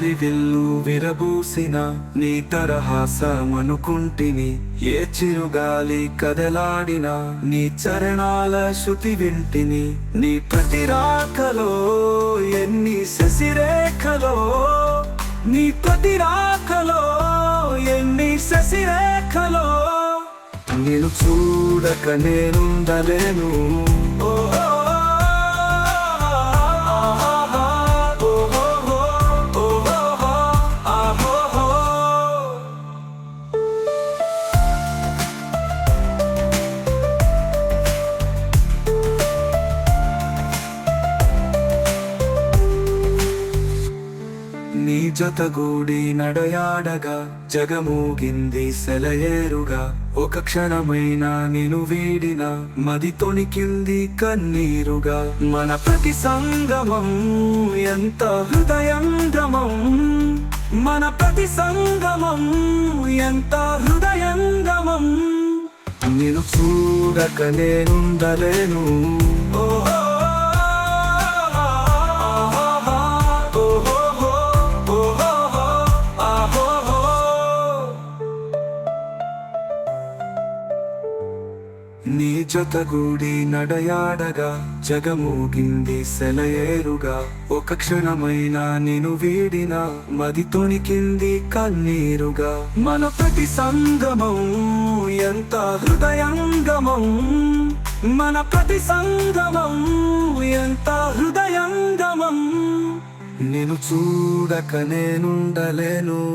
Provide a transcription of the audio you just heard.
హరివిల్లు విరబూసిన నీ తరహాసమనుకుంటిని ఏ చిరుగాలి కదలాడిన నీ చరణాల శృతి వింటిని నీ ప్రతిరాకలో ఎన్ని శశిరేఖలో నీ ప్రతిరాకలో ఎన్ని శశిరేఖలో. నేను చూడక నేనుండలేను. ఓ, జతగూడి నడయాడగా జగమూగింది సెలయేరుగా. ఒక క్షణమైన నిను వీడిన మది తొణికింది కన్నీరుగా. మన ప్రతి సంగమం ఎంత హృదయంగమం మన ప్రతి సంగమం ఎంత హృదయంగమం నేను చూడక నేనుండలేను. ఓ నీ జతగూడి నడయాడగా జగమూగింది సెలయేరుగా. ఒక క్షణమైన నేను వీడిన మది తొణికింది కన్నీరుగా. మన ప్రతి సంగమం ఎంత హృదయంగమం. మన ప్రతి సంగమం ఎంత హృదయంగమం. నేను చూడక నేనుండలేను.